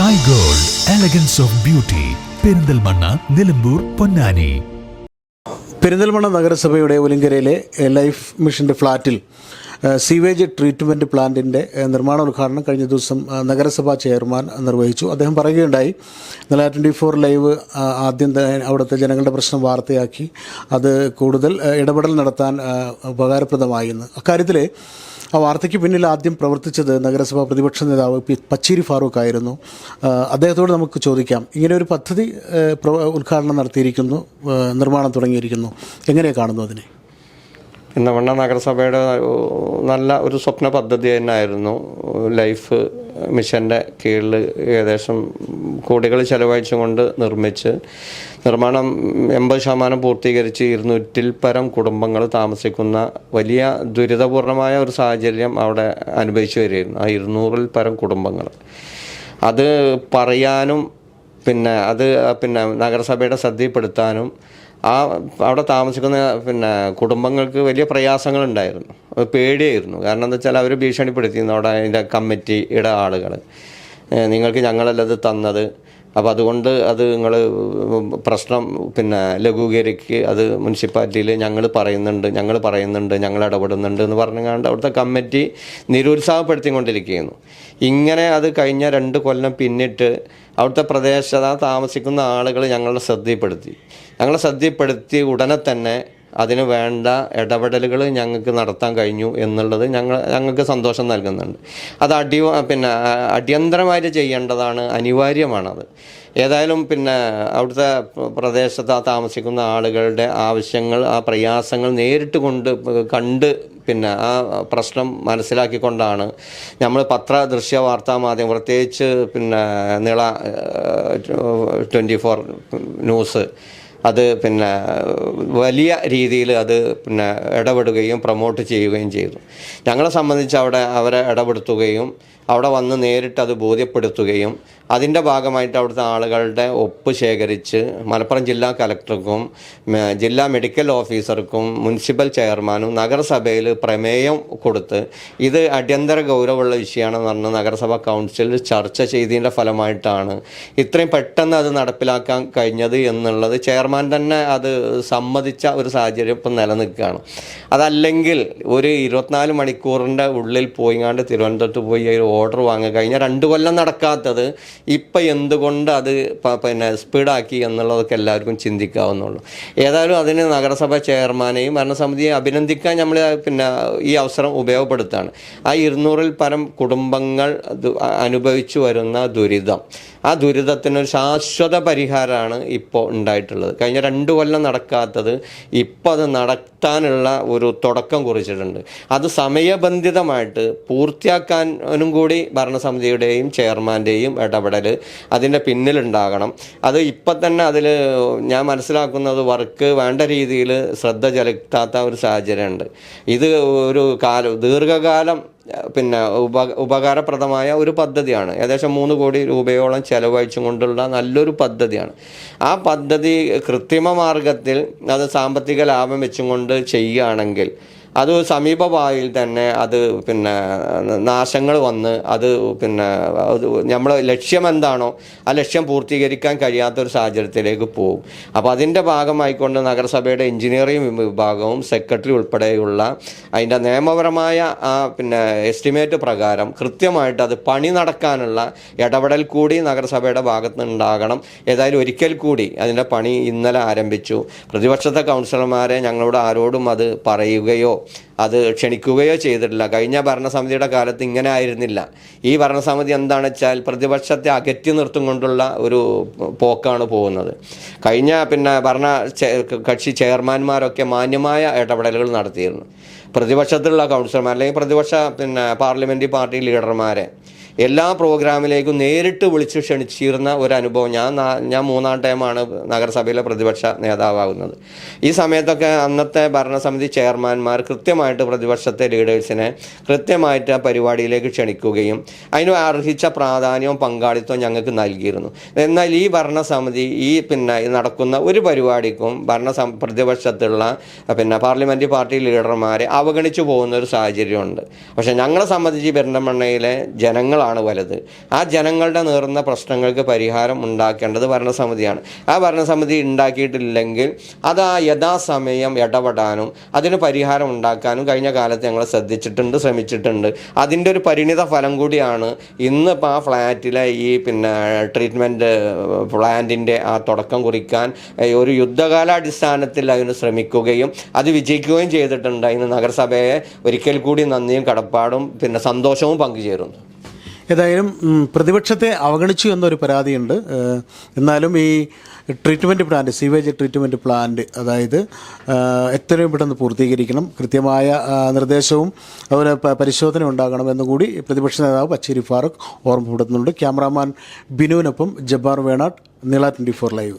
Sky gold elegance of beauty Perinthalmanna Nilambur Ponnani. Perinthalmanna നഗരസഭയുടെ ഒലിങ്കരയിലെ life മിഷന്റെ ഫ്ളാറ്റിൽ സീവേജ് ട്രീറ്റ്മെന്റ് പ്ലാന്റിന്റെ നിർമ്മാണ ഉദ്ഘാടനം കഴിഞ്ഞ ദിവസം നഗരസഭാ ചെയർമാൻ നിർവഹിച്ചു. അദ്ദേഹം പറയുകയുണ്ടായി ഇന്നലെ ട്വന്റി ഫോർ ലൈവ് ആദ്യം അവിടുത്തെ ജനങ്ങളുടെ പ്രശ്നം വാർത്തയാക്കി. അത് കൂടുതൽ ഇടപെടൽ നടത്താൻ ഉപകാരപ്രദമായി എന്ന്. അക്കാര്യത്തിൽ ആ വാർത്തയ്ക്ക് പിന്നിൽ ആദ്യം പ്രവർത്തിച്ചത് നഗരസഭാ പ്രതിപക്ഷ നേതാവ് പി പച്ചേരി ഫാറൂഖ് ആയിരുന്നു. അദ്ദേഹത്തോട് നമുക്ക് ചോദിക്കാം. ഇങ്ങനെ ഒരു പദ്ധതി ഉദ്ഘാടനം നടത്തിയിരിക്കുന്നു നിർമ്മാണം തുടങ്ങിയിരിക്കുന്നു. എങ്ങനെയാണ് കാണുന്നു അതിനെ? പെരുന്തൽമണ്ണ നഗരസഭയുടെ നല്ല ഒരു സ്വപ്ന പദ്ധതി തന്നെയായിരുന്നു. ലൈഫ് മിഷന്റെ കീഴിൽ ഏകദേശം കോടികൾ ചെലവഴിച്ചുകൊണ്ട് നിർമ്മിച്ച് നിർമ്മാണം എൺപത് ശതമാനം പൂർത്തീകരിച്ച് ഇരുന്നൂറ്റിൽ പരം കുടുംബങ്ങൾ താമസിക്കുന്ന വലിയ ദുരിതപൂർണമായ ഒരു സാഹചര്യം അവിടെ അനുഭവിച്ചു വരികയായിരുന്നു. ആ ഇരുന്നൂറിൽ പരം കുടുംബങ്ങൾ. അത് പറയാനും പിന്നെ അത് പിന്നെ നഗരസഭയുടെ ശ്രദ്ധയിൽപ്പെടുത്താനും ആ അവിടെ താമസിക്കുന്ന പിന്നെ കുടുംബങ്ങൾക്ക് വലിയ പ്രയാസങ്ങളുണ്ടായിരുന്നു. പേടിയായിരുന്നു. കാരണം എന്താ വെച്ചാൽ അവർ ഭീഷണിപ്പെടുത്തിയിരുന്നു അവിടെ അതിന്റെ കമ്മിറ്റിയുടെ ആളുകൾ നിങ്ങൾക്ക് ഞങ്ങളല്ലത് തന്നത്? അപ്പോൾ അതുകൊണ്ട് അത് നിങ്ങൾ പ്രശ്നം പിന്നെ ലഘൂകരിക്ക് അത് മുനിസിപ്പാലിറ്റിയിൽ ഞങ്ങൾ പറയുന്നുണ്ട് ഞങ്ങൾ പറയുന്നുണ്ട് ഞങ്ങൾ ഇടപെടുന്നുണ്ട് എന്ന് പറഞ്ഞുകൊണ്ട് അവിടുത്തെ കമ്മിറ്റി നിരുത്സാഹപ്പെടുത്തിക്കൊണ്ടിരിക്കുകയായിരുന്നു ഇങ്ങനെ അത് കഴിഞ്ഞ രണ്ട് കൊല്ലം പിന്നിട്ട് അവിടുത്തെ പ്രദേശത്ത് താമസിക്കുന്ന ആളുകൾ ഞങ്ങളുടെ ശ്രദ്ധയിൽപ്പെടുത്തി. ഞങ്ങളെ ശ്രദ്ധയിൽപ്പെടുത്തി ഉടനെ തന്നെ അതിന് വേണ്ട ഇടപെടലുകൾ ഞങ്ങൾക്ക് നടത്താൻ കഴിഞ്ഞു എന്നുള്ളത് ഞങ്ങൾ ഞങ്ങൾക്ക് സന്തോഷം നൽകുന്നുണ്ട്. അത് അടി പിന്നെ അടിയന്തരമായിട്ട് ചെയ്യേണ്ടതാണ് അനിവാര്യമാണത്. ഏതായാലും പിന്നെ അവിടുത്തെ പ്രദേശത്ത് താമസിക്കുന്ന ആളുകളുടെ ആവശ്യങ്ങൾ ആ പ്രയാസങ്ങൾ നേരിട്ട് കൊണ്ട് കണ്ട് പിന്നെ ആ പ്രശ്നം മനസ്സിലാക്കിക്കൊണ്ടാണ് നമ്മൾ പത്ര ദൃശ്യ വാർത്താ മാധ്യമം പ്രത്യേകിച്ച് പിന്നെ നിള ട്വന്റി ഫോർ ന്യൂസ് അത് പിന്നെ വലിയ രീതിയിൽ അത് പിന്നെ ഇടപെടുകയും പ്രൊമോട്ട് ചെയ്യുകയും ചെയ്തു. ഞങ്ങളെ സംബന്ധിച്ച് അവിടെ അവരെ ഇടപെടുത്തുകയും അവിടെ വന്ന് നേരിട്ട് അത് ബോധ്യപ്പെടുത്തുകയും അതിന്റെ ഭാഗമായിട്ട് അവിടുത്തെ ആളുകളുടെ ഒപ്പ് ശേഖരിച്ച് മലപ്പുറം ജില്ലാ കലക്ടർക്കും ജില്ലാ മെഡിക്കൽ ഓഫീസർക്കും മുനിസിപ്പൽ ചെയർമാനും നഗരസഭയിൽ പ്രമേയം കൊടുത്ത് ഇത് അടിയന്തര ഗൗരവമുള്ള വിഷയമാണെന്ന് പറഞ്ഞ് നഗരസഭ കൗൺസിൽ ചർച്ച ചെയ്തതിന്റെ ഫലമായിട്ടാണ് ഇത്രയും പെട്ടെന്ന് അത് നടപ്പിലാക്കാൻ കഴിഞ്ഞത് എന്നുള്ളത്. ചെയർമാൻ തന്നെ അത് സമ്മതിച്ച ഒരു സാഹചര്യം ഇപ്പം നിലനിൽക്കുകയാണ്. അതല്ലെങ്കിൽ ഒരു ഇരുപത്തിനാല് മണിക്കൂറിന്റെ ഉള്ളിൽ പോയിങ്ങാണ്ട് തിരുവനന്തപുരത്ത് പോയി ഒരു ഓർഡർ വാങ്ങുക. കഴിഞ്ഞ രണ്ട് കൊല്ലം നടക്കാത്തത് ഇപ്പം എന്തുകൊണ്ട് അത് പിന്നെ സ്പീഡാക്കി എന്നുള്ളതൊക്കെ എല്ലാവർക്കും ചിന്തിക്കാവുന്നുള്ളൂ. ഏതായാലും അതിന് നഗരസഭ ചെയർമാനെയും ഭരണസമിതിയെ അഭിനന്ദിക്കാൻ നമ്മൾ പിന്നെ ഈ അവസരം ഉപയോഗപ്പെടുത്താണ് ആ ഇരുന്നൂറിൽ പരം കുടുംബങ്ങൾ അനുഭവിച്ചു വരുന്ന ദുരിതം. ആ ദുരിതത്തിനൊരു ശാശ്വത പരിഹാരമാണ് ഇപ്പോൾ ഉണ്ടായിട്ടുള്ളത്. കഴിഞ്ഞ രണ്ട് കൊല്ലം നടക്കാത്തത് ഇപ്പോൾ അത് നടത്താനുള്ള ഒരു തുടക്കം കുറിച്ചിട്ടുണ്ട്. അത് സമയബന്ധിതമായിട്ട് പൂർത്തിയാക്കാനും കൂടി ഭരണസമിതിയുടെയും ചെയർമാന്റെയും ഇടപെടൽ അതിന്റെ പിന്നിലുണ്ടാകണം. അത് ഇപ്പം തന്നെ അതിൽ ഞാൻ മനസ്സിലാക്കുന്നത് വർക്ക് വേണ്ട രീതിയിൽ ശ്രദ്ധ ചെലുത്താത്ത ഒരു സാഹചര്യമുണ്ട്. ഇത് ഒരു കാലം ദീർഘകാലം പിന്നെ ഉപ ഉപകാരപ്രദമായ ഒരു പദ്ധതിയാണ്. ഏകദേശം മൂന്ന് കോടി രൂപയോളം ചെലവഴിച്ചും കൊണ്ടുള്ള നല്ലൊരു പദ്ധതിയാണ്. ആ പദ്ധതി കൃത്രിമ മാർഗത്തിൽ അത് സാമ്പത്തിക ലാഭം വെച്ചും കൊണ്ട് ചെയ്യുകയാണെങ്കിൽ അത് സമീപഭാവിയിൽ തന്നെ അത് പിന്നെ നാശങ്ങൾ വന്ന് അത് പിന്നെ നമ്മൾ ലക്ഷ്യം എന്താണോ ആ ലക്ഷ്യം പൂർത്തീകരിക്കാൻ കഴിയാത്തൊരു സാഹചര്യത്തിലേക്ക് പോകും അപ്പോൾ അതിന്റെ ഭാഗമായിക്കൊണ്ട് നഗരസഭയുടെ എഞ്ചിനീയറിംഗ് വിഭാഗവും സെക്രട്ടറി ഉൾപ്പെടെയുള്ള അതിന്റെ നിയമപരമായ ആ പിന്നെ എസ്റ്റിമേറ്റ് പ്രകാരം കൃത്യമായിട്ട് അത് പണി നടക്കാനുള്ള ഇടപെടൽ കൂടി നഗരസഭയുടെ ഭാഗത്ത് നിന്നുണ്ടാകണം ഏതായാലും ഒരിക്കൽ കൂടി അതിന്റെ പണി ഇന്നലെ ആരംഭിച്ചു. പ്രതിപക്ഷത്തെ കൗൺസിലർമാരെ ഞങ്ങളോട് ആരോടും അത് പറയുകയോ അത് ക്ഷണിക്കുകയോ ചെയ്തിട്ടില്ല. കഴിഞ്ഞ ഭരണസമിതിയുടെ കാലത്ത് ഇങ്ങനെ ആയിരുന്നില്ല. ഈ ഭരണസമിതി എന്താണ് വെച്ചാൽ പ്രതിപക്ഷത്തെ അകറ്റി നിർത്തും കൊണ്ടുള്ള ഒരു പോക്കാണ് പോകുന്നത്. കഴിഞ്ഞ പിന്നെ ഭരണ കക്ഷി ചെയർമാന്മാരൊക്കെ മാന്യമായ ഇടപെടലുകൾ നടത്തിയിരുന്നു. പ്രതിപക്ഷത്തിലുള്ള കൗൺസിലർമാർ അല്ലെങ്കിൽ പ്രതിപക്ഷ പിന്നെ പാർലമെന്റ് പാർട്ടി ലീഡർമാരെ എല്ലാ പ്രോഗ്രാമിലേക്കും നേരിട്ട് വിളിച്ച് ക്ഷണിച്ചിരുന്ന ഒരു അനുഭവം ഞാൻ ഞാൻ മൂന്നാം ടൈമാണ് നഗരസഭയിലെ പ്രതിപക്ഷ നേതാവാകുന്നത്. ഈ സമയത്തൊക്കെ അന്നത്തെ ഭരണസമിതി ചെയർമാൻമാർ കൃത്യമായിട്ട് പ്രതിപക്ഷത്തെ ലീഡേഴ്സിനെ കൃത്യമായിട്ട് ആ പരിപാടിയിലേക്ക് ക്ഷണിക്കുകയും അതിന് അർഹിച്ച പ്രാധാന്യവും പങ്കാളിത്തവും ഞങ്ങൾക്ക് നൽകിയിരുന്നു. എന്നാൽ ഈ ഭരണസമിതി ഈ പിന്നെ നടക്കുന്ന ഒരു പരിപാടിക്കും ഭരണ പ്രതിപക്ഷത്തുള്ള പിന്നെ പാർലമെന്ററി പാർട്ടി ലീഡർമാരെ അവഗണിച്ചു പോകുന്ന ഒരു സാഹചര്യമുണ്ട്. പക്ഷേ ഞങ്ങളെ സംബന്ധിച്ച് പെരിന്തമണ്ണയിലെ ജനങ്ങളാണ് ജനങ്ങളാണ് വലുത്. ആ ജനങ്ങളുടെ നേർന്ന പ്രശ്നങ്ങൾക്ക് പരിഹാരം ഉണ്ടാക്കേണ്ടത് ഭരണസമിതിയാണ്. ആ ഭരണസമിതി ഉണ്ടാക്കിയിട്ടില്ലെങ്കിൽ അത് ആ യഥാസമയം ഇടപെടാനും അതിന് പരിഹാരം ഉണ്ടാക്കാനും കഴിഞ്ഞ കാലത്ത് ഞങ്ങൾ ശ്രദ്ധിച്ചിട്ടുണ്ട് ശ്രമിച്ചിട്ടുണ്ട്. അതിന്റെ ഒരു പരിണിത ഫലം കൂടിയാണ് ഇന്നിപ്പോൾ ആ ഫ്ലാറ്റിലെ ഈ പിന്നെ ട്രീറ്റ്മെന്റ് പ്ലാന്റിന്റെ ആ തുടക്കം കുറിക്കാൻ ഒരു യുദ്ധകാലാടിസ്ഥാനത്തിൽ അതിന് ശ്രമിക്കുകയും അത് വിജയിക്കുകയും ചെയ്തിട്ടുണ്ട്. അതിന് നഗരസഭയെ ഒരിക്കൽ കൂടി നന്ദിയും കടപ്പാടും പിന്നെ സന്തോഷവും പങ്കുചേരുന്നു. ഏതായാലും പ്രതിപക്ഷത്തെ അവഗണിച്ചു എന്നൊരു പരാതിയുണ്ട്. എന്നാലും ഈ treatment plant sewage treatment plant അതായത് എത്രയും പെട്ടെന്ന് പൂർത്തീകരിക്കണം. കൃത്യമായ നിർദ്ദേശവും അതുപോലെ പരിശോധന ഉണ്ടാകണം എന്നുകൂടി പ്രതിപക്ഷ നേതാവ് പച്ചേരി ഫാറൂഖ് ഓർമ്മപ്പെടുത്തുന്നുണ്ട്. ക്യാമറാമാൻ ബിനുവിനൊപ്പം ജബ്ബാർ വേണാട്ട് നീള ട്വന്റി ഫോർ ലൈവ്.